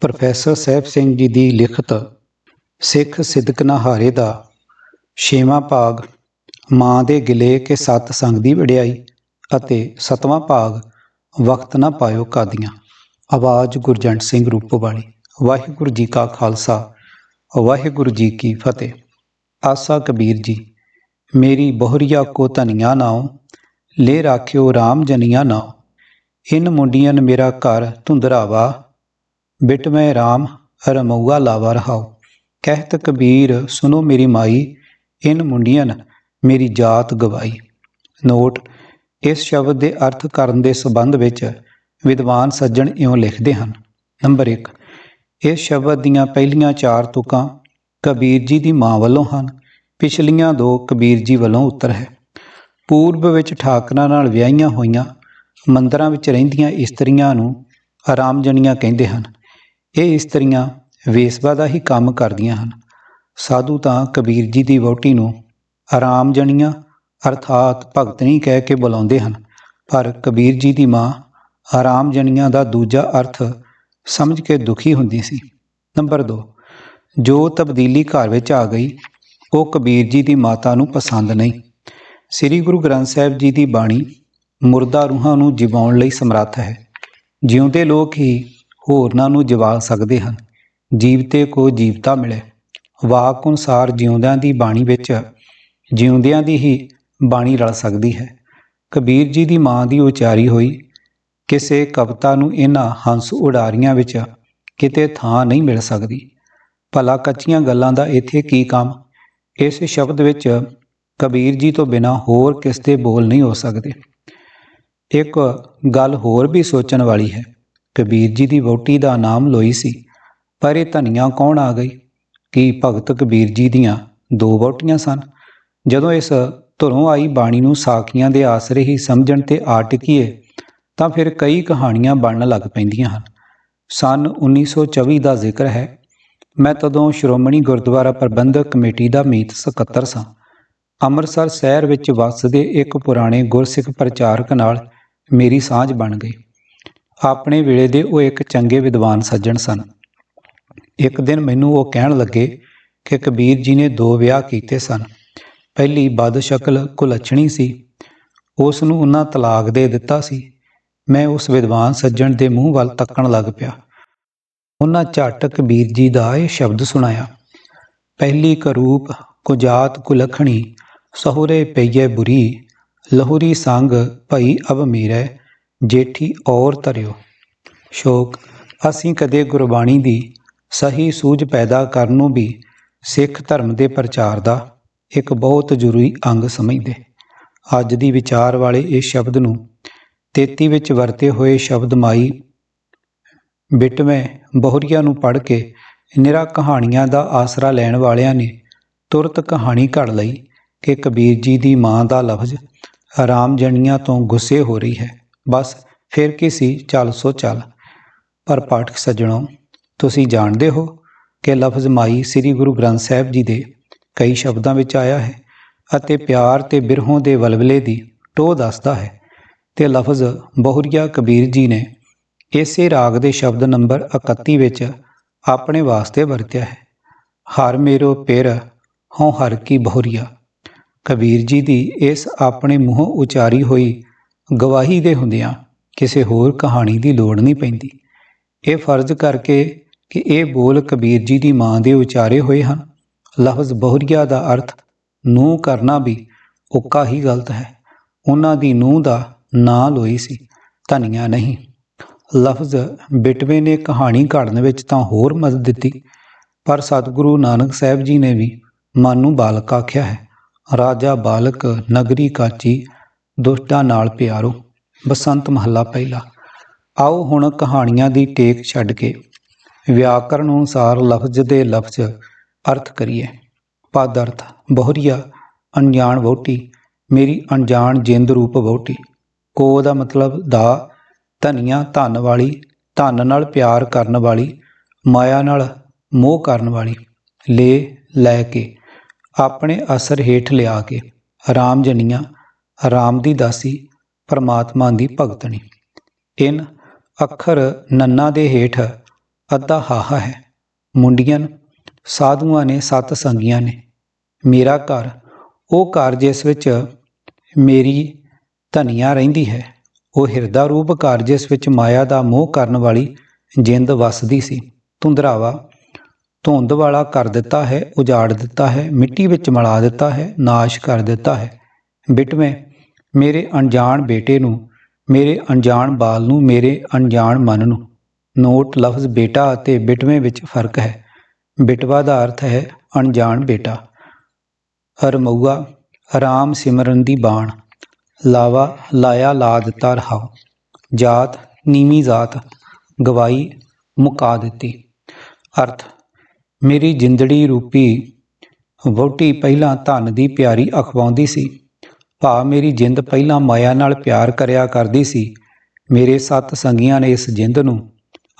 Professor Sahib Singh ji ਦੀ ਲਿਖਤ ਸਿੱਖ ਸਿਦਕ ਨਹਾਰੇ ਦਾ ਛੇਵਾਂ ਭਾਗ ਮਾਂ ਦੇ ਗਿਲੇ ਕੇ ਸਤ ਸੰਗ ਦੀ ਵਡਿਆਈ ਅਤੇ ਸਤਵਾਂ ਭਾਗ ਵਕਤ ਨਾ ਪਾਇਓ ਕਾਦੀਆਂ। ਆਵਾਜ਼ ਗੁਰਜੰਟ ਸਿੰਘ ਰੂਪੋਵਾਲੀ ਵਾਹਿਗੁਰੂ ਜੀ ਕਾ ਖਾਲਸਾ, ਵਾਹਿਗੁਰੂ ਜੀ ਕੀ ਫਤਿਹ। ਆਸਾ ਕਬੀਰ ਜੀ, ਮੇਰੀ ਬਹੁਰੀਆ ਕੋ ਧਨੀਆ ਨਾਉ, ਲੈ ਰਾਖਿਓ RAM ਜਨੀਆਂ ਨਾਉ। ਇਨ ਮੁੰਡੀਆਂ ਮੇਰਾ ਘਰ ਧੁੰਦਰਾਵਾ ਬਿਟ ਮੈਂ RAM ਰਮਊਆ ਲਾਵਾ ਰਹਾਉ। ਕਹਿਤ ਕਬੀਰ ਸੁਨੋ ਮੇਰੀ ਮਾਈ, ਇਨ ਮੁੰਡੀਆਂ ਮੇਰੀ ਜਾਤ ਗਵਾਈ। ਨੋਟ, ਇਸ ਸ਼ਬਦ ਦੇ ਅਰਥ ਕਰਨ ਦੇ ਸੰਬੰਧ ਵਿੱਚ ਵਿਦਵਾਨ ਸੱਜਣ ਇਉਂ ਲਿਖਦੇ ਹਨ। ਨੰਬਰ 1 ਇਸ ਸ਼ਬਦ ਦੀਆਂ ਪਹਿਲੀਆਂ ਚਾਰ ਤੁਕਾਂ ਕਬੀਰ ਜੀ ਦੀ ਮਾਂ ਵੱਲੋਂ ਹਨ। ਪਿਛਲੀਆਂ ਦੋ ਕਬੀਰ ਜੀ ਵੱਲੋਂ ਉੱਤਰ ਹੈ। ਪੂਰਬ ਵਿੱਚ ਠਾਕਰਾਂ ਨਾਲ ਵਿਆਹੀਆਂ ਹੋਈਆਂ ਮੰਦਰਾਂ ਵਿੱਚ ਰਹਿੰਦੀਆਂ ਇਸਤਰੀਆਂ ਨੂੰ ਆਰਾਮਜਣੀਆਂ ਕਹਿੰਦੇ ਹਨ। ਇਹ ਇਸਤਰੀਆਂ ਵੇਸਵਾ ਦਾ ਹੀ ਕੰਮ ਕਰਦੀਆਂ ਹਨ। ਸਾਧੂ ਤਾਂ ਕਬੀਰ ਜੀ ਦੀ ਵਹੁਟੀ ਨੂੰ ਆਰਾਮ ਜਣੀਆਂ ਅਰਥਾਤ ਭਗਤਣੀ ਕਹਿ ਕੇ ਬੁਲਾਉਂਦੇ ਹਨ, ਪਰ ਕਬੀਰ ਜੀ ਦੀ ਮਾਂ ਆਰਾਮ ਜਣੀਆਂ ਦਾ ਦੂਜਾ ਅਰਥ ਸਮਝ ਕੇ ਦੁਖੀ ਹੁੰਦੀ ਸੀ। ਨੰਬਰ 2 ਜੋ ਤਬਦੀਲੀ ਘਰ ਵਿੱਚ ਆ ਗਈ, ਉਹ ਕਬੀਰ ਜੀ ਦੀ ਮਾਤਾ ਨੂੰ ਪਸੰਦ ਨਹੀਂ। ਸ੍ਰੀ ਗੁਰੂ ਗ੍ਰੰਥ ਸਾਹਿਬ ਜੀ ਦੀ ਬਾਣੀ ਮੁਰਦਾ ਰੂਹਾਂ ਨੂੰ ਜਿਵਾਉਣ ਲਈ ਸਮਰੱਥ ਹੈ। ਜਿਉਂਦੇ ਲੋਕ ਹੀ ਹੋਰਨਾਂ ਨੂੰ ਜਵਾ ਸਕਦੇ ਹਨ। ਜੀਵਤੇ ਕੋ ਜੀਵਤਾ ਮਿਲੇ। ਵਾਕ ਅਨੁਸਾਰ ਜਿਉਂਦਿਆਂ ਦੀ ਬਾਣੀ ਵਿੱਚ ਜਿਉਂਦਿਆਂ ਦੀ ਹੀ ਬਾਣੀ ਰਲ ਸਕਦੀ ਹੈ। ਕਬੀਰ ਜੀ ਦੀ ਮਾਂ ਦੀ ਉਚਾਰੀ ਹੋਈ। ਕਿਸੇ ਕਵਿਤਾ ਨੂੰ ਇਹਨਾਂ ਹੰਸ ਉਡਾਰੀਆਂ ਵਿੱਚ ਕਿਤੇ ਥਾਂ ਨਹੀਂ ਮਿਲ ਸਕਦੀ। ਭਲਾ ਕੱਚੀਆਂ ਗੱਲਾਂ ਦਾ ਇੱਥੇ ਕੀ ਕੰਮ? ਇਸ ਸ਼ਬਦ ਵਿੱਚ ਕਬੀਰ ਜੀ ਤੋਂ ਬਿਨਾ ਹੋਰ ਕਿਸ ਦੇ ਬੋਲ ਨਹੀਂ ਹੋ ਸਕਦੇ। ਇੱਕ ਗੱਲ ਹੋਰ ਵੀ ਸੋਚਣ ਵਾਲੀ ਹੈ। ਕਬੀਰ ਜੀ ਦੀ ਵਹੁਟੀ ਦਾ ਨਾਮ ਲੋਈ ਸੀ, ਪਰ ਇਹ ਧਨੀਆ ਕੌਣ ਆ ਗਈ? ਕਿ ਭਗਤ ਕਬੀਰ ਜੀ ਦੀਆਂ ਦੋ ਵਹੁਟੀਆਂ ਸਨ? ਜਦੋਂ ਇਸ ਧੁਰੋਂ ਆਈ ਬਾਣੀ ਨੂੰ ਸਾਖੀਆਂ ਦੇ ਆਸਰੇ ਹੀ ਸਮਝਣ ਤੇ ਆ ਟਿਕੀਏ, ਤਾਂ ਫਿਰ ਕਈ ਕਹਾਣੀਆਂ ਬਣਨ ਲੱਗ ਪੈਂਦੀਆਂ ਹਨ। ਸਨ 1924 ਦਾ ਜ਼ਿਕਰ ਹੈ, ਮੈਂ ਤਦੋਂ ਸ਼੍ਰੋਮਣੀ ਗੁਰਦੁਆਰਾ ਪ੍ਰਬੰਧਕ ਕਮੇਟੀ ਦਾ ਮੀਤ ਸਕੱਤਰ ਸਾਂ। ਅੰਮ੍ਰਿਤਸਰ ਸ਼ਹਿਰ ਵਿੱਚ ਵੱਸਦੇ ਇੱਕ ਪੁਰਾਣੇ ਗੁਰਸਿੱਖ ਪ੍ਰਚਾਰਕ ਨਾਲ ਮੇਰੀ ਸਾਂਝ ਬਣ ਗਈ। ਆਪਣੇ ਵੇਲੇ ਦੇ ਉਹ ਇੱਕ ਚੰਗੇ ਵਿਦਵਾਨ ਸੱਜਣ ਸਨ। ਇੱਕ ਦਿਨ ਮੈਨੂੰ ਉਹ ਕਹਿਣ ਲੱਗੇ ਕਿ ਕਬੀਰ ਜੀ ਨੇ ਦੋ ਵਿਆਹ ਕੀਤੇ ਸਨ। ਪਹਿਲੀ ਬਦ ਸ਼ਕਲ ਕੁਲੱਛਣੀ ਸੀ। ਉਸ ਨੂੰ ਉਹਨਾਂ ਤਲਾਕ ਦੇ ਦਿੱਤਾ ਸੀ। ਮੈਂ ਉਸ ਵਿਦਵਾਨ ਸੱਜਣ ਦੇ ਮੂੰਹ ਵੱਲ ਤੱਕਣ ਲੱਗ ਪਿਆ। ਉਹਨਾਂ ਝਟ ਕਬੀਰ ਜੀ ਦਾ ਇਹ ਸ਼ਬਦ ਸੁਣਾਇਆ। ਪਹਿਲੀ ਕਰੂਪ ਕੁਜਾਤ ਕੁਲਖਣੀ, ਸਹੁਰੇ ਪਈਏ ਬੁਰੀ, ਲਹੂਰੀ ਸੰਗ ਭਈ ਅਬ ਮੀਰੈ ਜੇਠੀ ਔਰ ਧਰਿਓ। ਸ਼ੋਕ, ਅਸੀਂ ਕਦੇ ਗੁਰਬਾਣੀ ਦੀ ਸਹੀ ਸੂਝ ਪੈਦਾ ਕਰਨ ਨੂੰ ਵੀ ਸਿੱਖ ਧਰਮ ਦੇ ਪ੍ਰਚਾਰ ਦਾ ਇੱਕ ਬਹੁਤ ਜ਼ਰੂਰੀ ਅੰਗ ਸਮਝਦੇ। ਅੱਜ ਦੀ ਵਿਚਾਰ ਵਾਲੇ ਇਸ ਸ਼ਬਦ ਨੂੰ 33 ਵਿੱਚ ਵਰਤੇ ਹੋਏ ਸ਼ਬਦ ਮਾਈ ਬਿਟਵੇਂ ਬਹੁਰੀਆ ਨੂੰ ਪੜ੍ਹ ਕੇ ਨਿਰਾ ਕਹਾਣੀਆਂ ਦਾ ਆਸਰਾ ਲੈਣ ਵਾਲਿਆਂ ਨੇ ਤੁਰਤ ਕਹਾਣੀ ਘੜ ਲਈ ਕਿ ਕਬੀਰ ਜੀ ਦੀ ਮਾਂ ਦਾ ਲਫ਼ਜ਼ ਆਰਾਮ ਜਣੀਆਂ ਤੋਂ ਗੁੱਸੇ ਹੋ ਰਹੀ ਹੈ। ਬਸ ਫਿਰ ਕੀ ਸੀ, ਚੱਲ ਸੋ ਚੱਲ। ਪਰ ਪਾਠਕ ਸੱਜਣੋ, ਤੁਸੀਂ ਜਾਣਦੇ ਹੋ ਕਿ ਲਫ਼ਜ਼ ਮਾਈ ਸ੍ਰੀ ਗੁਰੂ ਗ੍ਰੰਥ ਸਾਹਿਬ ਜੀ ਦੇ ਕਈ ਸ਼ਬਦਾਂ ਵਿੱਚ ਆਇਆ ਹੈ ਅਤੇ ਪਿਆਰ ਤੇ ਬਿਰਹੋਂ ਦੇ ਵਲਵਲੇ ਦੀ ਟੋਹ ਦੱਸਦਾ ਹੈ ਤੇ ਲਫ਼ਜ਼ ਬਹੁਰੀਆ ਕਬੀਰ ਜੀ ਨੇ ਇਸੇ ਰਾਗ ਦੇ ਸ਼ਬਦ ਨੰਬਰ 31 ਵਿੱਚ ਆਪਣੇ ਵਾਸਤੇ ਵਰਤਿਆ ਹੈ। ਹਰ ਮੇਰੋ ਪਿਰ, ਹਉ ਹਰ ਕੀ ਬਹੁਰੀਆ। ਕਬੀਰ ਜੀ ਦੀ ਇਸ ਆਪਣੇ ਮੂੰਹੋਂ ਉਚਾਰੀ ਹੋਈ ਗਵਾਹੀ ਦੇ ਹੁੰਦਿਆਂ ਕਿਸੇ ਹੋਰ ਕਹਾਣੀ ਦੀ ਲੋੜ ਨਹੀਂ ਪੈਂਦੀ। ਇਹ ਫਰਜ਼ ਕਰਕੇ ਕਿ ਇਹ ਬੋਲ ਕਬੀਰ ਜੀ ਦੀ ਮਾਂ ਦੇ ਉਚਾਰੇ ਹੋਏ ਹਨ। ਲਫ਼ਜ਼ ਬਹੁਰੀਆ ਦਾ ਅਰਥ ਨੂੰ ਕਰਨਾ ਵੀ ਉੱਕਾ ਹੀ ਗਲਤ ਹੈ। ਉਹਨਾਂ ਦੀ ਨੂੰਹ ਦਾ ਨਾਂ ਲੋਈ ਸੀ, ਧਨੀਆ ਨਹੀਂ। ਲਫ਼ਜ਼ ਬਿਟਵੇ ਨੇ ਕਹਾਣੀ ਘੜਨ ਵਿੱਚ ਤਾਂ ਹੋਰ ਮਦਦ ਦਿੱਤੀ, ਪਰ ਸਤਿਗੁਰੂ ਨਾਨਕ ਸਾਹਿਬ ਜੀ ਨੇ ਵੀ ਮਨ ਨੂੰ ਬਾਲਕ ਆਖਿਆ ਹੈ, ਰਾਜਾ ਬਾਲਕ ਨਗਰੀ ਕਾਚੀ ਦੁਸ਼ਟਾਂ ਨਾਲ ਪਿਆਰੋ, ਬਸੰਤ ਮਹੱਲਾ ਪਹਿਲਾ। ਆਓ ਹੁਣ ਕਹਾਣੀਆਂ ਦੀ ਟੇਕ ਛੱਡ ਕੇ ਵਿਆਕਰਣ ਅਨੁਸਾਰ ਲਫ਼ਜ਼ ਦੇ ਲਫ਼ਜ਼ ਅਰਥ ਕਰੀਏ। ਪਦ ਅਰਥ ਬਹੁਰੀਆ, ਅਣਜਾਣ ਵਹੁਟੀ, ਮੇਰੀ ਅਣਜਾਣ ਜਿੰਦ ਰੂਪ ਵਹੁਟੀ। ਕੋ ਦਾ ਮਤਲਬ ਦਾ, ਧਨੀਆ ਧਨ ਵਾਲੀ, ਧਨ ਨਾਲ ਪਿਆਰ ਕਰਨ ਵਾਲੀ, ਮਾਇਆ ਨਾਲ ਮੋਹ ਕਰਨ ਵਾਲੀ। ਲੈ ਲੈ ਕੇ, ਆਪਣੇ ਅਸਰ ਹੇਠ ਲਿਆ ਕੇ ਆਰਾਮ ਜਨੀਆਂ ਆਰਾਮ ਦੀ ਦਾਸੀ, ਪਰਮਾਤਮਾ ਦੀ ਭਗਤਣੀ। ਇਨ ਅੱਖਰ ਨੰਨਾ ਦੇ ਹੇਠ ਅੱਧਾ ਹਾਹਾ ਹੈ। ਮੁੰਡੀਆਂ ਸਾਧੂਆਂ ਨੇ ਸੱਤ ਸੰਗੀਆਂ ਨੇ। ਮੇਰਾ ਘਰ, ਉਹ ਘਰ ਜਿਸ ਵਿੱਚ ਮੇਰੀ ਧਨੀਆ ਰਹਿੰਦੀ ਹੈ, ਉਹ ਹਿਰਦਾ ਰੂਪ ਘਰ ਜਿਸ ਵਿੱਚ ਮਾਇਆ ਦਾ ਮੋਹ ਕਰਨ ਵਾਲੀ ਜਿੰਦ ਵਸਦੀ ਸੀ। ਧੁੰਦਰਾਵਾ ਧੁੰਦ ਵਾਲਾ ਕਰ ਦਿੱਤਾ ਹੈ, ਉਜਾੜ ਦਿੱਤਾ ਹੈ, ਮਿੱਟੀ ਵਿੱਚ ਮਿਲਾ ਦਿੱਤਾ ਹੈ, ਨਾਸ਼ ਕਰ ਦਿੱਤਾ ਹੈ। ਬਿਟਵੇਂ ਮੇਰੇ ਅਣਜਾਣ ਬੇਟੇ ਨੂੰ, ਮੇਰੇ ਅਣਜਾਣ ਬਾਲ ਨੂੰ, ਮੇਰੇ ਅਣਜਾਣ ਮਨ ਨੂੰ। ਨੋਟ ਲਫ਼ਜ਼ ਬੇਟਾ ਅਤੇ ਬਿਟਵੇਂ ਵਿੱਚ ਫ਼ਰਕ ਹੈ। ਬਿਟਵਾ ਦਾ ਅਰਥ ਹੈ ਅਣਜਾਣ ਬੇਟਾ। ਹਰਮਊਆ, ਰਾਮ ਸਿਮਰਨ ਦੀ ਬਾਣ। ਲਾਵਾ, ਲਾਇਆ ਲਾ ਦਿੱਤਾ ਰਹਾਉ ਜਾਤ, ਨੀਵੀਂ ਜਾਤ। ਗਵਾਈ ਮੁਕਾ ਦਿੱਤੀ। ਅਰਥ, ਮੇਰੀ ਜਿੰਦੜੀ ਰੂਪੀ ਵਹੁਟੀ ਪਹਿਲਾਂ ਧਨ ਦੀ ਪਿਆਰੀ ਅਖਵਾਉਂਦੀ ਸੀ। ਭਾ ਮੇਰੀ ਜਿੰਦ ਪਹਿਲਾਂ ਮਾਇਆ ਨਾਲ ਪਿਆਰ ਕਰਿਆ ਕਰਦੀ ਸੀ। ਮੇਰੇ ਸੱਤ ਸੰਗੀਆਂ ਨੇ ਇਸ ਜਿੰਦ ਨੂੰ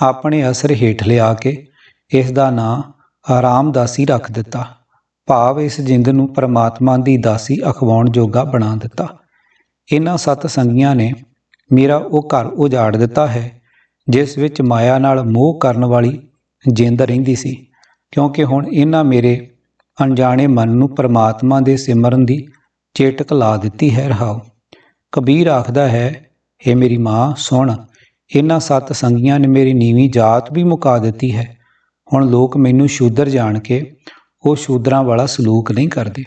ਆਪਣੇ ਅਸਰ ਹੇਠ ਲਿਆ ਕੇ ਇਸ ਦਾ ਨਾਂ ਆਰਾਮਦਾਸੀ ਰੱਖ ਦਿੱਤਾ। ਭਾਵ ਇਸ ਜਿੰਦ ਨੂੰ ਪਰਮਾਤਮਾ ਦੀ ਦਾਸੀ ਅਖਵਾਉਣ ਜੋਗਾ ਬਣਾ ਦਿੱਤਾ। ਇਹਨਾਂ ਸੱਤ ਸੰਗੀਆਂ ਨੇ ਮੇਰਾ ਉਹ ਘਰ ਉਜਾੜ ਦਿੱਤਾ ਹੈ, ਜਿਸ ਵਿੱਚ ਮਾਇਆ ਨਾਲ ਮੋਹ ਕਰਨ ਵਾਲੀ ਜਿੰਦ ਰਹਿੰਦੀ ਸੀ। ਕਿਉਂਕਿ ਹੁਣ ਇਹਨਾਂ ਮੇਰੇ ਅਣਜਾਣੇ ਮਨ ਨੂੰ ਪਰਮਾਤਮਾ ਦੇ ਸਿਮਰਨ ਦੀ ਚੇਟਕ ਲਾ ਦਿੱਤੀ ਹੈ ਰਹਾਉ। ਕਬੀਰ ਆਖਦਾ ਹੈ हे ਮੇਰੀ ਮਾਂ, ਸੁਣ ਇਹਨਾਂ ਸੱਤ ਸੰਗੀਆਂ ਨੇ ਮੇਰੀ ਨੀਵੀਂ ਜਾਤ ਵੀ ਮੁਕਾ ਦਿੱਤੀ ਹੈ। ਹੁਣ ਲੋਕ ਮੈਨੂੰ ਸ਼ੂਦਰ ਜਾਣ ਕੇ ਉਹ ਸ਼ੂਦਰਾਂ ਵਾਲਾ ਸਲੂਕ ਨਹੀਂ ਕਰਦੇ।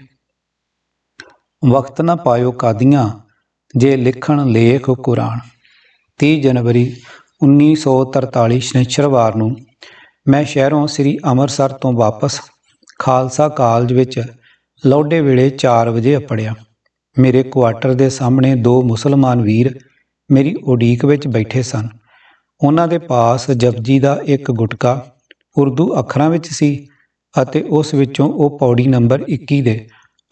ਵਕਤ ਨਾ ਪਾਇਓ ਕਾਦੀਆਂ, ਜੇ ਲਿਖਣ ਲੇਖ ਕੁਰਾਨ। 30 ਜਨਵਰੀ 1943 ਸ਼ਨੀਚਰਵਾਰ ਨੂੰ ਮੈਂ ਸ਼ਹਿਰੋਂ ਸ੍ਰੀ ਅੰਮ੍ਰਿਤਸਰ ਤੋਂ ਵਾਪਸ ਖਾਲਸਾ ਕਾਲਜ ਵਿੱਚ ਲੌਡੇ ਵੇਲੇ 4 ਵਜੇ ਅਪੜਿਆ। ਮੇਰੇ ਕੁਆਟਰ ਦੇ ਸਾਹਮਣੇ ਦੋ ਮੁਸਲਮਾਨ ਵੀਰ ਮੇਰੀ ਉਡੀਕ ਵਿੱਚ ਬੈਠੇ ਸਨ। ਉਹਨਾਂ ਦੇ ਪਾਸ ਜਪਜੀ ਦਾ ਇੱਕ ਗੁਟਕਾ, ਉਰਦੂ ਅੱਖਰਾਂ ਵਿੱਚ ਸੀ ਅਤੇ ਉਸ ਵਿੱਚੋਂ ਉਹ ਪੌੜੀ ਨੰਬਰ 21 ਦੇ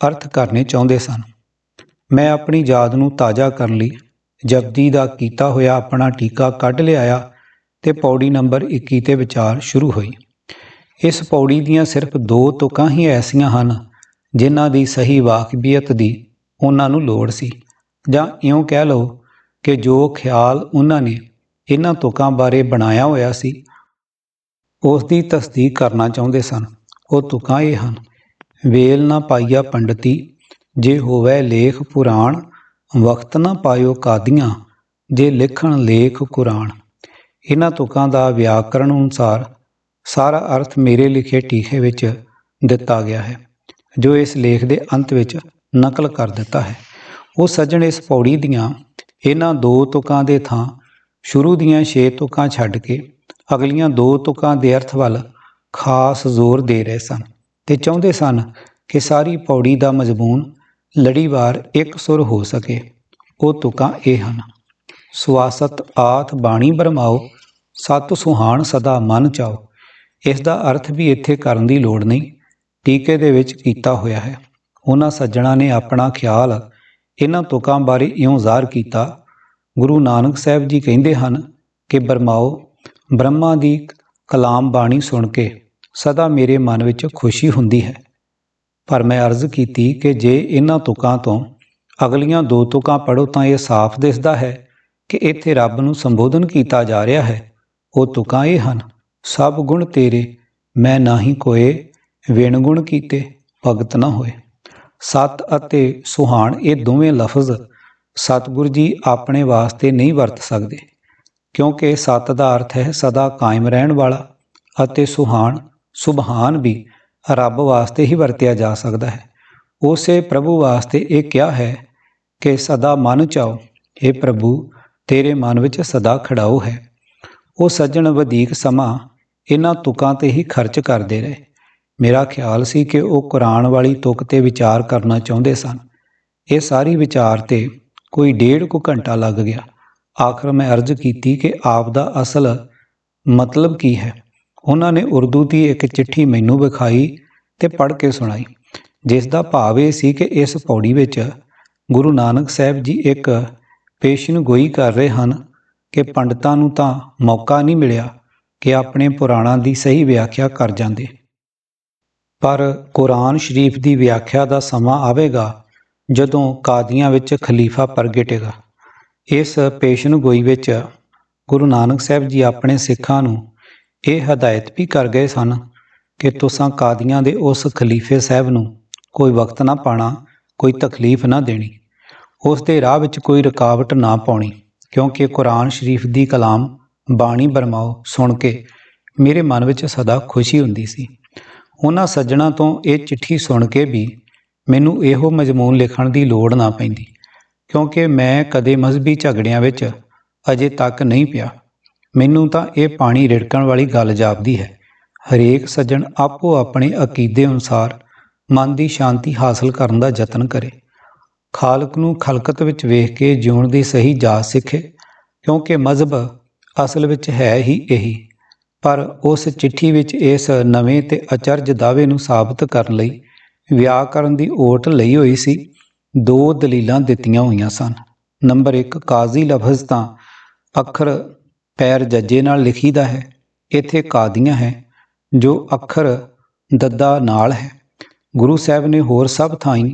ਅਰਥ ਕਰਨੇ ਚਾਹੁੰਦੇ ਸਨ। ਮੈਂ ਆਪਣੀ ਯਾਦ ਨੂੰ ਤਾਜ਼ਾ ਕਰਨ ਲਈ ਜਪਜੀ ਦਾ ਕੀਤਾ ਹੋਇਆ ਆਪਣਾ ਟੀਕਾ ਕੱਢ ਲਿਆਇਆ ਤੇ ਪੌੜੀ ਨੰਬਰ 21 ਤੇ ਵਿਚਾਰ ਸ਼ੁਰੂ ਹੋਈ। ਇਸ ਪੌੜੀ ਦੀਆਂ ਸਿਰਫ ਦੋ ਤੁਕਾਂ ਹੀ ਐਸੀਆਂ ਹਨ ਜਿਨ੍ਹਾਂ ਦੀ ਸਹੀ ਵਾਕਬੀਅਤ ਦੀ ਉਹਨਾਂ ਨੂੰ ਲੋੜ ਸੀ। ਜਾਂ ਇਉਂ ਕਹਿ ਲਓ ਕਿ ਜੋ ਖਿਆਲ ਉਹਨਾਂ ਨੇ ਇਹਨਾਂ ਤੁਕਾਂ ਬਾਰੇ ਬਣਾਇਆ ਹੋਇਆ ਸੀ ਉਸ ਦੀ ਤਸਦੀਕ ਕਰਨਾ ਚਾਹੁੰਦੇ ਸਨ। ਉਹ ਤੁਕਾਂ ਇਹ ਹਨ, ਵੇਲ ਨਾ ਪਾਈਆ ਪੰਡਤੀ, ਜੇ ਹੋਵੇ ਲੇਖ ਪੁਰਾਣ, ਵਕਤ ਨਾ ਪਾਇਓ ਕਾਦੀਆਂ, ਜੇ ਲਿਖਣ ਲੇਖ ਕੁਰਾਨ ਇਹਨਾਂ ਤੁਕਾਂ ਦਾ ਵਿਆਕਰਣ ਅਨੁਸਾਰ ਸਾਰਾ ਅਰਥ ਮੇਰੇ ਲਿਖੇ ਟੀਕੇ ਵਿੱਚ ਦਿੱਤਾ ਗਿਆ ਹੈ। ਜੋ ਇਸ ਲੇਖ ਦੇ ਅੰਤ ਵਿੱਚ ਨਕਲ ਕਰ ਦਿੱਤਾ ਹੈ। ਉਹ ਸੱਜਣ ਇਸ ਪੌੜੀ ਦੀਆਂ ਇਹਨਾਂ ਦੋ ਤੁਕਾਂ ਦੇ ਥਾਂ ਸ਼ੁਰੂ ਦੀਆਂ 6 ਤੁਕਾਂ ਛੱਡ ਕੇ ਅਗਲੀਆਂ ਦੋ ਤੁਕਾਂ ਦੇ ਅਰਥ ਵੱਲ ਖਾਸ ਜ਼ੋਰ ਦੇ ਰਹੇ ਸਨ ਤੇ ਚਾਹੁੰਦੇ ਸਨ ਕਿ ਸਾਰੀ ਪੌੜੀ ਦਾ ਮਜ਼ਮੂਨ ਲੜੀਵਾਰ ਇੱਕ ਸੁਰ ਹੋ ਸਕੇ। ਉਹ ਤੁਕਾਂ ਇਹ ਹਨ, ਸੁਆਸਤ ਆਤ ਬਾਣੀ ਬਰਮਾਓ, ਸਤ ਸੁਹਾਣ ਸਦਾ ਮਨ ਚਾਓ। ਇਸ ਦਾ ਅਰਥ ਵੀ ਇੱਥੇ ਕਰਨ ਦੀ ਲੋੜ ਨਹੀਂ। ਟੀਕੇ ਦੇ ਵਿੱਚ ਕੀਤਾ ਹੋਇਆ ਹੈ। ਉਹਨਾਂ ਸੱਜਣਾ ਨੇ ਆਪਣਾ ਖਿਆਲ ਇਹਨਾਂ ਤੁਕਾਂ ਬਾਰੇ ਇਉਂ ਜ਼ਾਹਰ ਕੀਤਾ, ਗੁਰੂ ਨਾਨਕ ਸਾਹਿਬ ਜੀ ਕਹਿੰਦੇ ਹਨ ਕਿ ਬਰਮਾਓ, ਬ੍ਰਹਮਾ ਦੀ ਕਲਾਮ ਬਾਣੀ ਸੁਣ ਕੇ ਸਦਾ ਮੇਰੇ ਮਨ ਵਿੱਚ ਖੁਸ਼ੀ ਹੁੰਦੀ ਹੈ। ਪਰ ਮੈਂ ਅਰਜ਼ ਕੀਤੀ ਕਿ ਜੇ ਇਹਨਾਂ ਤੁਕਾਂ ਤੋਂ ਅਗਲੀਆਂ ਦੋ ਤੁਕਾਂ ਪੜੋ ਤਾਂ ਇਹ ਸਾਫ਼ ਦਿਸਦਾ ਹੈ ਕਿ ਇੱਥੇ ਰੱਬ ਨੂੰ ਸੰਬੋਧਨ ਕੀਤਾ ਜਾ ਰਿਹਾ ਹੈ। ਉਹ ਤੁਕਾਂ ਇਹ ਹਨ, ਸਭ ਗੁਣ ਤੇਰੇ, ਮੈਂ ਨਾਹੀ ਕੋਏ ਵਿਣਗੁਣ ਕੀਤੇ, ਭਗਤ ਨਾ ਹੋਏ। ਸਤ ਅਤੇ ਸੁਹਾਣ ਇਹ ਦੋਵੇਂ ਲਫ਼ਜ਼ ਸਤਿਗੁਰ ਜੀ ਆਪਣੇ ਵਾਸਤੇ ਨਹੀਂ ਵਰਤ ਸਕਦੇ, ਕਿਉਂਕਿ ਸਤ ਦਾ ਅਰਥ ਹੈ ਸਦਾ ਕਾਇਮ ਰਹਿਣ ਵਾਲਾ ਅਤੇ ਸੁਹਾਣ, ਸੁਭਾਨ ਵੀ ਰੱਬ ਵਾਸਤੇ ਹੀ ਵਰਤਿਆ ਜਾ ਸਕਦਾ ਹੈ। ਉਸੇ ਪ੍ਰਭੂ ਵਾਸਤੇ ਇਹ ਕਿਹਾ ਹੈ ਕਿ ਸਦਾ ਮਨ ਚਾਓ हे ਪ੍ਰਭੂ, ਤੇਰੇ ਮਨ ਵਿੱਚ ਸਦਾ ਖੜਾਓ ਹੈ। ਉਹ ਸੱਜਣ ਵਧੇਕ ਸਮਾਂ ਇਹਨਾਂ ਤੁਕਾਂ ਤੇ ਹੀ ਖਰਚ ਕਰਦੇ ਰਹੇ। ਮੇਰਾ ਖਿਆਲ ਸੀ ਕਿ ਉਹ ਕੁਰਾਨ ਵਾਲੀ ਤੁਕ ਤੇ ਵਿਚਾਰ ਕਰਨਾ ਚਾਹੁੰਦੇ ਸਨ। ਇਹ ਸਾਰੀ ਵਿਚਾਰ ਤੇ ਕੋਈ ਡੇਢ ਕੁ ਘੰਟਾ ਲੱਗ ਗਿਆ। ਆਖਰ ਮੈਂ ਅਰਜ਼ ਕੀਤੀ ਕਿ ਆਪ ਦਾ ਅਸਲ ਮਤਲਬ ਕੀ ਹੈ। ਉਹਨਾਂ ਨੇ ਉਰਦੂ ਦੀ ਇੱਕ ਚਿੱਠੀ ਮੈਨੂੰ ਵਿਖਾਈ ਤੇ ਪੜ੍ਹ ਕੇ ਸੁਣਾਈ, ਜਿਸ ਦਾ ਭਾਵ ਇਹ ਸੀ ਕਿ ਇਸ ਪੌੜੀ ਵਿੱਚ ਗੁਰੂ ਨਾਨਕ ਸਾਹਿਬ ਜੀ ਇੱਕ ਪੇਸ਼ਨਗੋਈ ਕਰ ਰਹੇ ਹਨ ਕਿ ਪੰਡਤਾਂ ਨੂੰ ਤਾਂ ਮੌਕਾ ਨਹੀਂ ਮਿਲਿਆ ਕਿ ਆਪਣੇ ਪੁਰਾਣਾਂ ਦੀ ਸਹੀ ਵਿਆਖਿਆ ਕਰ ਜਾਂਦੇ। ਪਰ ਕੁਰਾਨ ਸ਼ਰੀਫ ਦੀ ਵਿਆਖਿਆ ਦਾ ਸਮਾਂ ਆਵੇਗਾ ਜਦੋਂ ਕਾਦੀਆਂ ਵਿੱਚ ਖਲੀਫਾ ਪ੍ਰਗਟੇਗਾ। ਇਸ ਪੇਸ਼ਨਗੋਈ ਵਿੱਚ ਗੁਰੂ ਨਾਨਕ ਸਾਹਿਬ ਜੀ ਆਪਣੇ ਸਿੱਖਾਂ ਨੂੰ ਇਹ ਹਦਾਇਤ ਵੀ ਕਰ ਗਏ ਸਨ ਕਿ ਤੁਸਾਂ ਕਾਦੀਆਂ ਦੇ ਉਸ ਖਲੀਫੇ ਸਾਹਿਬ ਨੂੰ ਕੋਈ ਵਕਤ ਨਾ ਪਾਣਾ, ਕੋਈ ਤਕਲੀਫ ਨਾ ਦੇਣੀ। ਉਸ ਦੇ ਰਾਹ ਵਿੱਚ ਕੋਈ ਰੁਕਾਵਟ ਨਾ ਪਾਉਣੀ, ਕਿਉਂਕਿ ਕੁਰਾਨ ਸ਼ਰੀਫ ਦੀ ਕਲਾਮ ਬਾਣੀ ਬਰਮਾਓ ਸੁਣ ਕੇ ਮੇਰੇ ਮਨ ਵਿੱਚ ਸਦਾ ਖੁਸ਼ੀ ਹੁੰਦੀ ਸੀ। ਉਹਨਾਂ ਸੱਜਣਾ ਤੋਂ ਇਹ ਚਿੱਠੀ ਸੁਣ ਕੇ ਵੀ ਮੈਨੂੰ ਇਹੋ ਮਜ਼ਮੂਨ ਲਿਖਣ ਦੀ ਲੋੜ ਨਾ ਪੈਂਦੀ, ਕਿਉਂਕਿ ਮੈਂ ਕਦੇ ਮਜ਼ਬੀ ਝਗੜਿਆਂ ਵਿੱਚ ਅਜੇ ਤੱਕ ਨਹੀਂ ਪਿਆ। ਮੈਨੂੰ ਤਾਂ ਇਹ ਪਾਣੀ ਰਿੜਕਣ ਵਾਲੀ ਗੱਲ ਜਾਪਦੀ ਹੈ। ਹਰੇਕ ਸੱਜਣ ਆਪੋ ਆਪਣੇ ਅਕੀਦੇ ਅਨੁਸਾਰ ਮਨ ਦੀ ਸ਼ਾਂਤੀ ਹਾਸਲ ਕਰਨ ਦਾ ਯਤਨ ਕਰੇ। ਖਾਲਕ ਨੂੰ ਖਲਕਤ ਵਿੱਚ ਵੇਖ ਕੇ ਜਿਉਣ ਦੀ ਸਹੀ ਜਾਚ ਸਿੱਖੇ, ਕਿਉਂਕਿ ਮਜ਼ਹਬ ਅਸਲ ਵਿੱਚ ਹੈ ਹੀ ਇਹੀ। ਪਰ ਉਸ ਚਿੱਠੀ ਵਿੱਚ ਇਸ ਨਵੇਂ ਤੇ ਅਚਰਜ ਦਾਅਵੇ ਨੂੰ ਸਾਬਤ ਕਰਨ ਲਈ ਵਿਆਕਰਨ ਦੀ ਓਟ ਲਈ ਹੋਈ ਸੀ, ਦੋ ਦਲੀਲਾਂ ਦਿੱਤੀਆਂ ਹੋਈਆਂ ਸਨ। ਨੰਬਰ 1 ਕਾਜ਼ੀ ਲਫ਼ਜ਼ ਤਾਂ ਅੱਖਰ ਪੈਰ ਜੱਜੇ ਨਾਲ ਲਿਖੀਦਾ ਹੈ, ਇੱਥੇ ਕਾਦੀਆਂ ਹੈ, ਜੋ ਅੱਖਰ ਦੱਦਾ ਨਾਲ ਹੈ। ਗੁਰੂ ਸਾਹਿਬ ਨੇ ਹੋਰ ਸਭ ਥਾਈਂ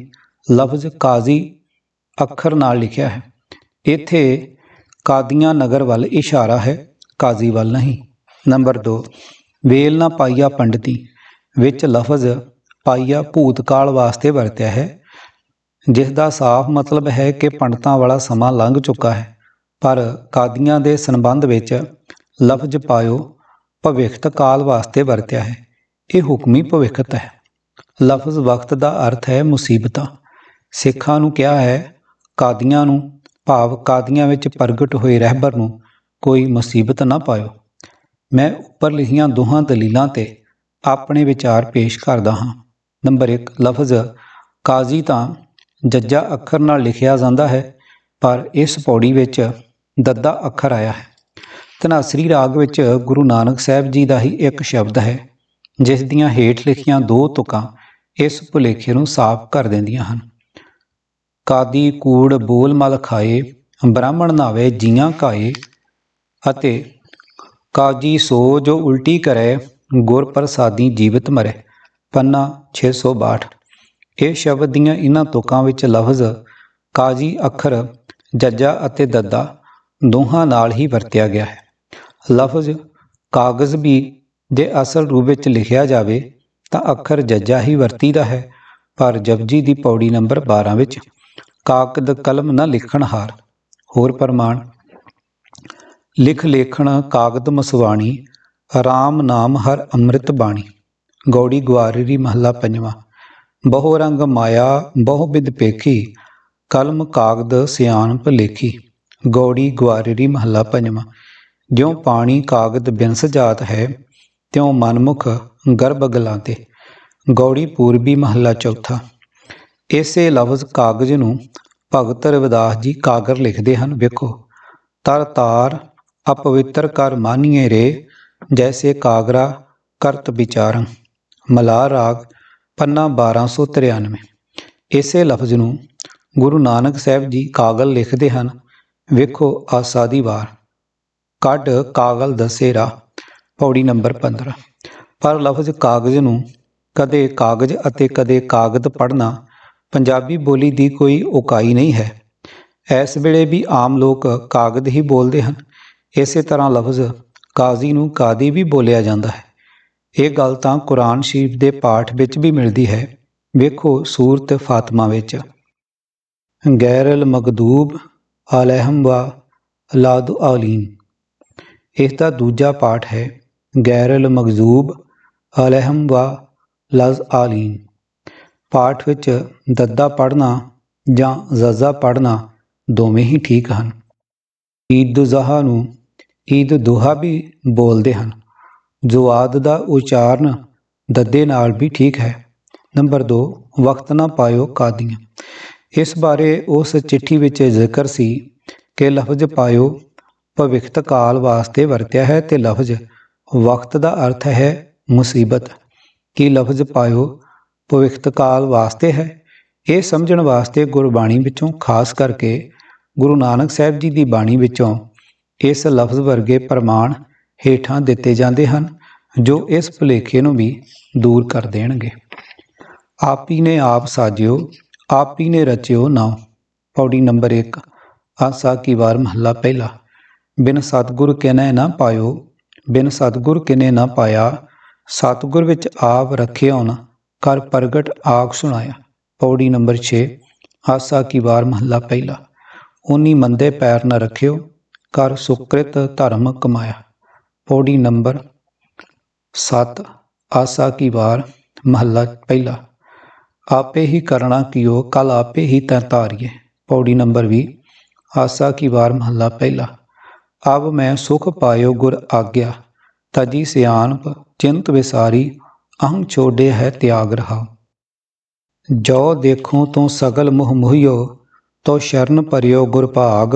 ਲਫ਼ਜ਼ ਕਾਜ਼ੀ ਅੱਖਰ ਨਾਲ ਲਿਖਿਆ ਹੈ। ਇੱਥੇ ਕਾਦੀਆਂ ਨਗਰ ਵੱਲ ਇਸ਼ਾਰਾ ਹੈ, ਕਾਜ਼ੀ ਵੱਲ ਨਹੀਂ। ਨੰਬਰ 2 ਵੇਲ ਨਾ ਪਾਈਆ ਪੰਡਤੀ, ਵਿੱਚ ਲਫ਼ਜ਼ ਪਾਈਆ ਭੂਤਕਾਲ ਵਾਸਤੇ ਵਰਤਿਆ ਹੈ ਜਿਸ ਦਾ ਸਾਫ਼ ਮਤਲਬ ਹੈ ਕਿ ਪੰਡਤਾਂ ਵਾਲਾ ਸਮਾਂ ਲੰਘ ਚੁੱਕਾ ਹੈ, ਪਰ ਕਾਦੀਆਂ ਦੇ ਸੰਬੰਧ ਵਿੱਚ ਲਫ਼ਜ਼ ਪਾਇਓ ਭਵਿੱਖਤ ਕਾਲ ਵਾਸਤੇ ਵਰਤਿਆ ਹੈ, ਇਹ ਹੁਕਮੀ ਭਵਿੱਖਤ ਹੈ। ਲਫ਼ਜ਼ ਵਕਤ ਦਾ ਅਰਥ ਹੈ ਮੁਸੀਬਤਾਂ, ਸਿੱਖਾਂ ਨੂੰ ਕਿਹਾ ਹੈ ਕਾਦੀਆਂ ਨੂੰ, ਭਾਵ ਕਾਦੀਆਂ ਵਿੱਚ ਪ੍ਰਗਟ ਹੋਏ ਰਹਿਬਰ ਨੂੰ ਕੋਈ ਮੁਸੀਬਤ ਨਾ ਪਾਇਓ। ਮੈਂ ਉੱਪਰ ਲਿਖੀਆਂ ਦੋਹਾਂ ਦਲੀਲਾਂ ਤੇ ਆਪਣੇ ਵਿਚਾਰ ਪੇਸ਼ ਕਰਦਾ ਹਾਂ। ਨੰਬਰ 1 ਲਫ਼ਜ਼ ਕਾਜ਼ੀ ਤਾਂ ਜੱਜਾ ਅੱਖਰ ਨਾਲ ਲਿਖਿਆ ਜਾਂਦਾ ਹੈ, ਪਰ ਇਸ ਪੌੜੀ ਵਿੱਚ ਦੱਦਾ ਅੱਖਰ ਆਇਆ ਹੈ। ਧਨਾਸਰੀ ਰਾਗ ਵਿੱਚ ਗੁਰੂ ਨਾਨਕ ਸਾਹਿਬ ਜੀ ਦਾ ਹੀ ਇੱਕ ਸ਼ਬਦ ਹੈ, ਜਿਸ ਦੀਆਂ ਹੇਠ ਲਿਖੀਆਂ ਦੋ ਤੁਕਾਂ ਇਸ ਭੁਲੇਖੇ ਨੂੰ ਸਾਫ਼ ਕਰ ਦਿੰਦੀਆਂ ਹਨ। ਕਾਦੀ ਕੂੜ ਬੋਲ ਮਲ ਖਾਏ, ਬ੍ਰਾਹਮਣ ਨਾਵੇ ਜੀਆਂ ਕਾਏ ਅਤੇ ਕਾਜੀ ਸੋ ਜੋ ਉਲਟੀ ਕਰੇ, ਗੁਰ ਪ੍ਰਸਾਦੀ ਜੀਵਤ ਮਰੇ। ਪੰਨਾ 662 ਇਹ ਸ਼ਬਦ ਦੀਆਂ ਇਹਨਾਂ ਤੁਕਾਂ ਵਿੱਚ ਲਫ਼ਜ਼ ਕਾਜੀ ਅੱਖਰ, ਜੱਜਾ ਅਤੇ ਦੱਦਾ ਦੋਹਾਂ ਨਾਲ ਹੀ ਵਰਤਿਆ ਗਿਆ ਹੈ। ਲਫ਼ਜ਼ ਕਾਗਜ਼ ਵੀ ਜੇ ਅਸਲ ਰੂਪ ਵਿੱਚ ਲਿਖਿਆ ਜਾਵੇ ਤਾਂ ਅੱਖਰ ਜੱਜਾ ਹੀ ਵਰਤੀਦਾ ਹੈ, ਪਰ ਜਪਜੀ ਦੀ ਪੌੜੀ ਨੰਬਰ 12 ਵਿੱਚ ਕਾਕਦ ਕਲਮ ਨਾ ਲਿਖਣ ਹਾਰ। ਹੋਰ ਪ੍ਰਮਾਣ ਲਿਖ ਲੇਖਣ ਕਾਗਦ ਮਸਵਾਣੀ, ਰਾਮ ਨਾਮ ਹਰ ਅੰਮ੍ਰਿਤ ਬਾਣੀ। ਗੌੜੀ ਗਵਾਰੀ ਮਹੱਲਾ ਪੰਜਵਾਂ। ਬਹੁ ਰੰਗ ਮਾਇਆ, ਬਹੁ ਬਿਦ ਪੇਖੀ, ਕਲਮ ਕਾਗਦ ਸਿਆਣਪ ਲੇਖੀ। ਗੌੜੀ ਗਵਾਰੀ ਮਹੱਲਾ ਪੰਜਵਾਂ। ਜਿਉ ਪਾਣੀ ਕਾਗਦ ਬਿਨਸ ਜਾਤ ਹੈ, ਤਿਉ ਮਨਮੁਖ ਗਰਭ ਗਲਾਂ ਤੇ ਗੌੜੀ ਪੂਰਬੀ ਮਹੱਲਾ ਚੌਥਾ। ਇਸੇ ਲਫ਼ਜ਼ ਕਾਗਜ਼ ਨੂੰ ਭਗਤ ਰਵਿਦਾਸ ਜੀ ਕਾਗਰ ਲਿਖਦੇ ਹਨ, ਵੇਖੋ। ਤਰ ਤਾਰ ਅਪਵਿੱਤਰ ਕਰ ਮਾਨੀਏ ਰੇ, ਜੈਸੇ ਕਾਗਰਾ ਕਰਤ ਵਿਚਾਰੰ। ਮਲਾ ਰਾਗ, ਪੰਨਾ 1293 ਇਸੇ ਲਫ਼ਜ਼ ਨੂੰ ਗੁਰੂ ਨਾਨਕ ਸਾਹਿਬ ਜੀ ਕਾਗਲ ਲਿਖਦੇ ਹਨ, ਵੇਖੋ ਆਸਾ ਦੀ ਵਾਰ। ਕੱਢ ਕਾਗਲ ਦਸੇਰਾ ਪੌੜੀ ਨੰਬਰ 15 ਪਰ ਲਫ਼ਜ਼ ਕਾਗਜ਼ ਨੂੰ ਕਦੇ ਕਾਗਜ਼ ਅਤੇ ਕਦੇ ਕਾਗਦ ਪੜ੍ਹਨਾ ਪੰਜਾਬੀ ਬੋਲੀ ਦੀ ਕੋਈ ਉਕਾਈ ਨਹੀਂ ਹੈ। ਇਸ ਵੇਲੇ ਵੀ ਆਮ ਲੋਕ ਕਾਗਦ ਹੀ ਬੋਲਦੇ ਹਨ। ਇਸੇ ਤਰ੍ਹਾਂ ਲਫ਼ਜ਼ ਕਾਜ਼ੀ ਨੂੰ ਕਾਦੀ ਵੀ ਬੋਲਿਆ ਜਾਂਦਾ ਹੈ। ਇਹ ਗੱਲ ਤਾਂ ਕੁਰਾਨ ਸ਼ਰੀਫ ਦੇ ਪਾਠ ਵਿੱਚ ਵੀ ਮਿਲਦੀ ਹੈ। ਵੇਖੋ ਸੂਰਤ ਫਾਤਮਾ ਵਿੱਚ। ਗੈਰਲ ਮਗਦੂਬ ਅਲਹਿਮ ਵਾ ਲਾਦ ਆਲੀਨ ਇਸ ਦਾ ਦੂਜਾ ਪਾਠ ਹੈ। ਗੈਰਲ ਮਗਜ਼ੂਬ ਅਲਹਿਮ ਵਾ ਲਜ਼ ਆਲੀਨ ਪਾਠ ਵਿੱਚ ਦੱਦਾ ਪੜ੍ਹਨਾ ਜਾਂ ਜ਼ਜ਼ਾ ਪੜ੍ਹਨਾ ਦੋਵੇਂ ਹੀ ਠੀਕ ਹਨ। ਈਦ ਜ਼ਹਾ ਨੂੰ ਈਦ ਦੁਹਾ ਵੀ ਬੋਲਦੇ ਹਨ। ਜਵਾਦ ਦਾ ਉਚਾਰਨ ਦੱਦੇ ਨਾਲ ਵੀ ਠੀਕ ਹੈ। ਨੰਬਰ 2 ਵਕਤ ਨਾ ਪਾਇਓ ਕਾਦੀਆਂ। ਇਸ ਬਾਰੇ ਉਸ ਚਿੱਠੀ ਵਿੱਚ ਜ਼ਿਕਰ ਸੀ ਕਿ ਲਫ਼ਜ਼ ਪਾਇਓ ਭਵਿੱਖਤ ਕਾਲ ਵਾਸਤੇ ਵਰਤਿਆ ਹੈ ਤੇ ਲਫ਼ਜ਼ ਵਕਤ ਦਾ ਅਰਥ ਹੈ ਮੁਸੀਬਤ। ਕੀ ਲਫ਼ਜ਼ ਪਾਇਓ ਭਵਿੱਖਤ ਕਾਲ ਵਾਸਤੇ ਹੈ? ਇਹ ਸਮਝਣ ਵਾਸਤੇ ਗੁਰਬਾਣੀ ਵਿੱਚੋਂ ਖਾਸ ਕਰਕੇ ਗੁਰੂ ਨਾਨਕ ਸਾਹਿਬ ਜੀ ਦੀ ਬਾਣੀ ਵਿੱਚੋਂ ਇਸ ਲਫ਼ਜ਼ ਵਰਗੇ ਪ੍ਰਮਾਣ ਹੇਠਾਂ ਦਿੱਤੇ ਜਾਂਦੇ ਹਨ, ਜੋ ਇਸ ਭੁਲੇਖੇ ਨੂੰ ਵੀ ਦੂਰ ਕਰ ਦੇਣਗੇ। ਆਪ ਹੀ ਨੇ ਆਪ ਸਾਜਿਓ, ਆਪ ਹੀ ਨੇ ਰਚਿਓ ਨਾਉ। ਪੌੜੀ ਨੰਬਰ 1 ਆਸਾ ਕੀ ਵਾਰ ਮਹੱਲਾ ਪਹਿਲਾ। ਬਿਨ ਸਤਗੁਰ ਕਹਿਣਾ ਨਾ ਪਾਇਓ, ਬਿਨ ਸਤਗੁਰ ਕਿਨੇ ਨਾ ਪਾਇਆ। ਸਤਗੁਰ ਵਿੱਚ ਆਪ ਰੱਖਿਓਨ ਕਰ ਪ੍ਰਗਟ ਆਖ ਸੁਣਾਇਆ। ਪੌੜੀ ਨੰਬਰ 6 ਆਸਾ ਕੀ ਵਾਰ ਮਹੱਲਾ ਪਹਿਲਾ। ਉਨੀ ਮੰਦੇ ਪੈਰ ਨਾ ਰੱਖਿਓ ਕਰ ਸੁਕ੍ਰਿਤ ਧਰਮ ਕਮਾਇਆ। ਪੌੜੀ ਨੰਬਰ 7 ਆਸਾ ਕੀ ਵਾਰ, ਮਹੱਲਾ ਪਹਿਲਾ। ਆਪੇ ਹੀ ਕਰਣਾ ਕੀਓ ਕਲ ਆਪੇ ਹੀ ਤੈ ਤਾਰੀਏ ਪੌੜੀ ਨੰਬਰ 20 ਆਸਾ ਕੀ ਵਾਰ, ਮਹੱਲਾ ਪਹਿਲਾ। ਅਬ ਮੈਂ ਸੁਖ ਪਾਇਓ ਗੁਰ ਆਗਿਆ। ਤਜੀ ਸਿਆਣਪ, ਚਿੰਤ ਵਿਸਾਰੀ ਅਹੰ ਛੋਡੇ ਹੈ ਤਿਆਗ ਰਹਾ ਜੋ ਦੇਖੋ ਤੂੰ ਸਗਲ ਮੁਹ ਮੁਹਿਓ ਤੋ ਸ਼ਰਨ ਪਰਿਓ ਗੁਰ ਭਾਗ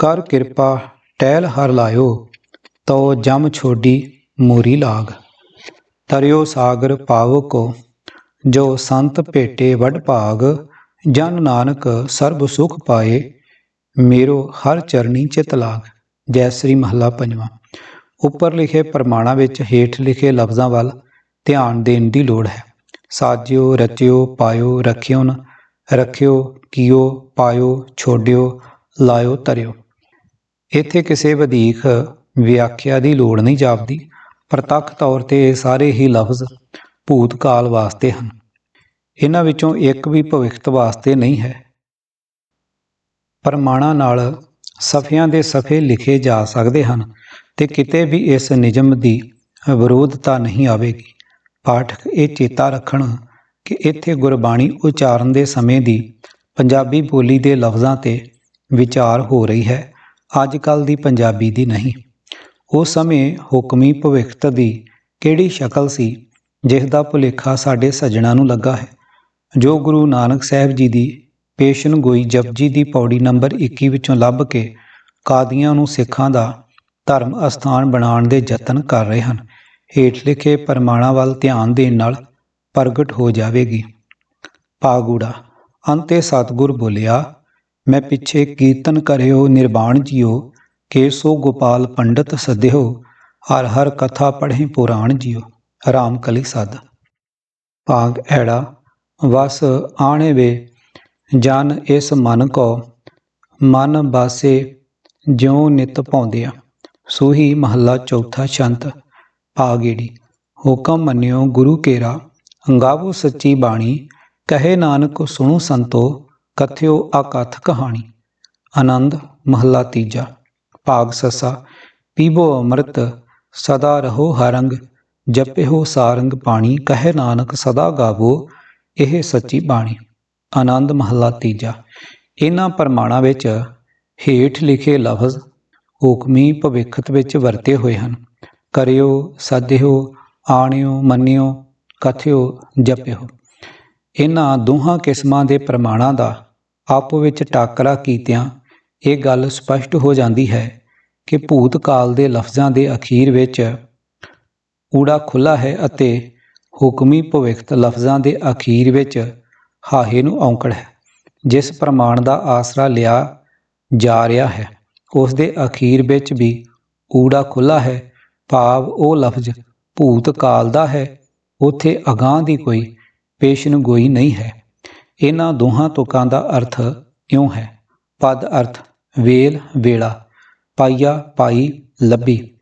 ਕਰ ਕਿਰਪਾ, ਟਹਿਲ ਹਰ ਲਾਇਓ ਤੋ ਜਮ ਛੋਡੀ ਮੂਰੀ ਲਾਗ। ਤਰਿਓ ਸਾਗਰ ਪਾਵ ਕੋ, ਜੋ ਸੰਤ ਭੇਟੇ ਵਡ ਭਾਗ। ਜਨ ਨਾਨਕ ਸਰਬ ਸੁਖ ਪਾਏ, ਮੇਰੋ ਹਰ ਚਰਣੀ ਚਿਤ ਲਾਗ। ਜੈ ਸ੍ਰੀ ਮਹੱਲਾ ਪੰਜਵਾਂ। ਉੱਪਰ ਲਿਖੇ ਪ੍ਰਮਾਣਾਂ ਵਿੱਚ ਹੇਠ ਲਿਖੇ ਲਫ਼ਜ਼ਾਂ ਵੱਲ ਧਿਆਨ ਦੇਣ ਦੀ ਲੋੜ ਹੈ। ਸਾਜਿਓ, ਰਚਿਓ, ਪਾਇਓ, ਰੱਖਿਓ ਨ, ਰੱਖਿਓ, ਕੀਓ, ਪਾਇਓ, ਛੋਡਿਓ, ਲਾਇਓ, ਤਰਿਓ। ਇੱਥੇ ਕਿਸੇ ਵਧੇਖ ਵਿਆਖਿਆ ਦੀ ਲੋੜ ਨਹੀਂ ਜਾਪਦੀ, ਪ੍ਰਤੱਖ ਤੌਰ ਤੇ ਇਹ ਸਾਰੇ ਹੀ ਲਫ਼ਜ਼ ਭੂਤਕਾਲ ਵਾਸਤੇ ਹਨ। ਇਹਨਾਂ ਵਿੱਚੋਂ ਇੱਕ ਵੀ ਭਵਿੱਖਤ ਵਾਸਤੇ ਨਹੀਂ ਹੈ। ਪ੍ਰਮਾਣਾਂ ਨਾਲ ਸਫਿਆਂ ਦੇ ਸਫੇ ਲਿਖੇ ਜਾ ਸਕਦੇ ਹਨ ਤੇ ਕਿਤੇ ਵੀ ਇਸ ਨਿਯਮ ਦੀ ਵਿਰੋਧਤਾ ਨਹੀਂ ਆਵੇਗੀ। ਪਾਠਕ ਇਹ ਚੇਤਾ ਰੱਖਣ ਕਿ ਇੱਥੇ ਗੁਰਬਾਣੀ ਉਚਾਰਨ ਦੇ ਸਮੇਂ ਦੀ ਪੰਜਾਬੀ ਬੋਲੀ ਦੇ ਲਫ਼ਜ਼ਾਂ ਤੇ ਵਿਚਾਰ ਹੋ ਰਹੀ ਹੈ। ਅੱਜ ਕੱਲ ਦੀ ਪੰਜਾਬੀ ਦੀ ਨਹੀਂ। ਉਸ ਸਮੇਂ ਹੁਕਮੀ ਭਵਿੱਖਤ ਦੀ ਕਿਹੜੀ ਸ਼ਕਲ ਸੀ, ਜਿਸ ਦਾ ਭੁਲੇਖਾ ਸਾਡੇ ਸੱਜਣਾ ਨੂੰ ਲੱਗਾ ਹੈ। ਜੋ ਗੁਰੂ ਨਾਨਕ ਸਾਹਿਬ ਜੀ ਦੀ ਪੇਸ਼ਨ ਗੋਈ ਜਪਜੀ ਦੀ ਪੌੜੀ ਨੰਬਰ 21 ਵਿੱਚੋਂ ਲੱਭ ਕੇ ਕਾਦੀਆਂ ਨੂੰ ਸਿੱਖਾਂ ਦਾ ਧਰਮ ਅਸਥਾਨ ਬਣਾਉਣ ਦੇ ਯਤਨ ਕਰ ਰਹੇ ਹਨ, ਹੇਠ ਲਿਖੇ ਪਰਮਾਣਾ ਵੱਲ ਧਿਆਨ ਦੇਣ ਨਾਲ ਪ੍ਰਗਟ ਹੋ ਜਾਵੇਗੀ। ਪਾਗੂੜਾ, ਅੰਤੇ ਸਤਗੁਰ ਬੋਲਿਆ ਮੈਂ ਪਿੱਛੇ ਕੀਰਤਨ ਕਰਿਓ ਨਿਰਵਾਣ ਜਿਓ, ਕੇਸੋ ਗੋਪਾਲ ਪੰਡਤ ਸਦਿਓ, ਹਰ ਹਰ ਕਥਾ ਪੜ੍ਹੇ ਪੁਰਾਣ ਜਿਓ। ਰਾਮ ਕਲੀ ਸਦ। ਭਾਗ ਐੜਾ। ਵਸ ਆਣੇ ਵੇ। ਜਨ ਇਸ ਮਨ ਕੋ। ਮਨ ਬਾਸੇ ਜਿਉ ਨਿਤ ਪਾਉਂਦਿਆ ਸੋਹੀ ਮਹੱਲਾ ਚੌਥਾ ਸੰਤ ਭਾਗੇੜੀ ਹੁਕਮ ਮੰਨਿਓ ਗੁਰੂ ਕੇਰਾ। ਗਾਵੋ ਸੱਚੀ ਬਾਣੀ। ਕਹੇ ਨਾਨਕ ਸੁਣੋ ਸੰਤੋ। ਕਥਿਓ ਅਕਥ ਕਹਾਣੀ। ਆਨੰਦ, ਮਹੱਲਾ ਤੀਜਾ। ਭਾਗ ਸਸਾ। ਪੀਬੋ ਅੰਮ੍ਰਿਤ, ਸਦਾ ਰਹੋ ਹਰੰਗ ਜਪਿਓ ਸਾਰੰਗ ਪਾਣੀ, ਕਹੇ ਨਾਨਕ ਸਦਾ ਗਾਵੋ, ਇਹ ਸੱਚੀ ਬਾਣੀ। ਆਨੰਦ, ਮਹੱਲਾ ਤੀਜਾ। ਇਹਨਾਂ ਪ੍ਰਮਾਣਾਂ ਵਿੱਚ ਹੇਠ ਲਿਖੇ ਲਫ਼ਜ਼ ਹੁਕਮੀ ਭਵਿੱਖਤ ਵਿੱਚ ਵਰਤੇ ਹੋਏ ਹਨ। ਕਰਿਓ, ਸਾਧਿਓ, ਆਣਿਓ, ਮੰਨਿਓ, ਕਥਿਓ, ਜਪਿਓ। ਇਹਨਾਂ ਦੋਹਾਂ ਕਿਸਮਾਂ ਦੇ ਪ੍ਰਮਾਣਾਂ ਦਾ ਆਪੋ ਵਿੱਚ ਟਾਕਰਾ ਕੀਤਿਆਂ ਇਹ ਗੱਲ ਸਪਸ਼ਟ ਹੋ ਜਾਂਦੀ ਹੈ ਕਿ ਭੂਤ ਕਾਲ ਦੇ ਲਫ਼ਜ਼ਾਂ ਦੇ ਅਖੀਰ ਵਿੱਚ ਊੜਾ ਖੁੱਲਾ ਹੈ ਅਤੇ ਹੁਕਮੀ ਭਵਿੱਖਤ ਲਫ਼ਜ਼ਾਂ ਦੇ ਅਖੀਰ ਵਿੱਚ ਹਾਹੇ ਨੂੰ ਔਂਕੜ ਹੈ, ਜਿਸ ਪ੍ਰਮਾਣ ਦਾ ਆਸਰਾ ਲਿਆ ਜਾ ਰਿਹਾ ਹੈ। ਉਸ ਦੇ ਅਖੀਰ ਵਿੱਚ ਵੀ ਊੜਾ ਖੁੱਲਾ ਹੈ, ਭਾਵ ਉਹ ਲਫ਼ਜ਼ ਭੂਤ ਕਾਲ ਦਾ ਹੈ, ਉਥੇ ਅਗਾਹ ਦੀ ਕੋਈ ਪੇਸ਼ਨਗੋਈ ਨਹੀਂ ਹੈ। ਇਹਨਾਂ ਦੋਹਾਂ ਤੁਕਾਂ ਦਾ ਅਰਥ ਇਉਂ ਹੈ। ਪਦ ਅਰਥ ਵੇਲ, ਵੇਲਾ, ਪਾਈਆ, ਪਾਈ, ਲੱਭੀ।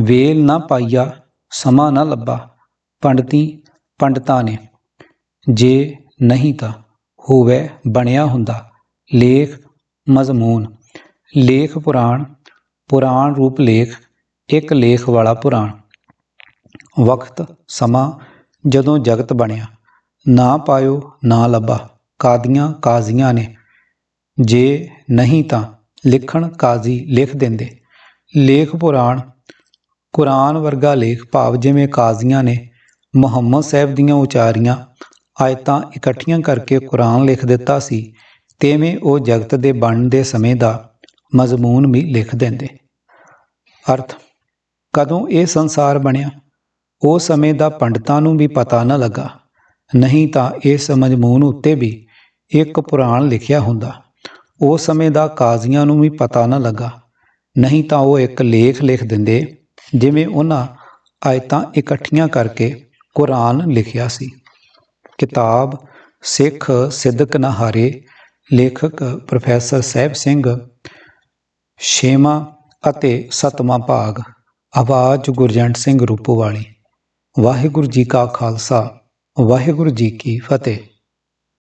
ਵੇਲ ਨਾ ਪਾਈਆ, ਸਮਾਂ ਨਾ ਲੱਭਾ। ਪੰਡਤੀ, ਪੰਡਤਾਂ ਨੇ। ਜੇ ਨਹੀਂ ਤਾਂ ਹੋਵੇ ਬਣਿਆ ਹੁੰਦਾ ਲੇਖ ਮਜ਼ਮੂਨ। ਲੇਖ ਪੁਰਾਣ ਪੁਰਾਣ ਰੂਪ ਲੇਖ, ਇੱਕ ਲੇਖ ਵਾਲਾ ਪੁਰਾਣ। ਵਕਤ, ਸਮਾਂ, ਜਦੋਂ ਜਗਤ ਬਣਿਆ। ਨਾ ਪਾਇਓ, ਨਾ ਲੱਭਾ। ਕਾਦੀਆਂ ਕਾਜ਼ੀਆਂ ਨੇ। ਜੇ ਨਹੀਂ ਤਾਂ ਲਿਖਣ ਕਾਜ਼ੀ ਲਿਖ ਦਿੰਦੇ। ਲੇਖ ਪੁਰਾਣ। ਕੁਰਾਨ ਵਰਗਾ ਲੇਖ ਭਾਵ ਜਿਵੇਂ ਕਾਜ਼ੀਆਂ ਨੇ ਮੁਹੰਮਦ ਸਾਹਿਬ ਦੀਆਂ ਉਚਾਰੀਆਂ, ਆਇਤਾਂ ਇਕੱਠੀਆਂ ਕਰਕੇ ਕੁਰਾਨ ਲਿਖ ਦਿੱਤਾ ਸੀ, ਤੇਵੇਂ ਉਹ ਜਗਤ ਦੇ ਬਣਨ ਦੇ ਸਮੇਂ ਦਾ ਮਜ਼ਮੂਨ ਵੀ ਲਿਖ ਦਿੰਦੇ। ਅਰਥ। ਕਦੋਂ ਇਹ ਸੰਸਾਰ ਬਣਿਆ? ਉਹ ਸਮੇਂ ਦਾ ਪੰਡਤਾਂ ਨੂੰ ਵੀ ਪਤਾ ਨਾ ਲੱਗਾ। ਨਹੀਂ ਤਾਂ ਇਸ ਮਜਮੂਨ ਉੱਤੇ ਵੀ ਇੱਕ ਪੁਰਾਣ ਲਿਖਿਆ ਹੁੰਦਾ। ਉਸ ਸਮੇਂ ਦਾ ਕਾਜ਼ੀਆਂ ਨੂੰ ਵੀ ਪਤਾ ਨਾ ਲੱਗਾ। ਨਹੀਂ ਤਾਂ ਉਹ ਇੱਕ ਲੇਖ ਲਿਖ ਦਿੰਦੇ, ਜਿਵੇਂ ਉਹਨਾਂ ਆਇਤਾਂ ਇਕੱਠੀਆਂ ਕਰਕੇ ਕੁਰਾਨ ਲਿਖਿਆ ਸੀ। ਕਿਤਾਬ ਸਿੱਖ ਸਿੱਧਕ ਨਹਾਰੇ ਲੇਖਕ ਪ੍ਰੋਫੈਸਰ ਸਹਿਬ ਸਿੰਘ, ਛੇਵਾਂ ਅਤੇ ਸੱਤਵਾਂ ਭਾਗ, ਆਵਾਜ਼ ਗੁਰਜੰਟ ਸਿੰਘ ਰੂਪੋਵਾਲੀ। ਵਾਹਿਗੁਰੂ ਜੀ ਕਾ ਖਾਲਸਾ। ਵਾਹਿਗੁਰੂ ਜੀ ਕੀ ਫਤਿਹ।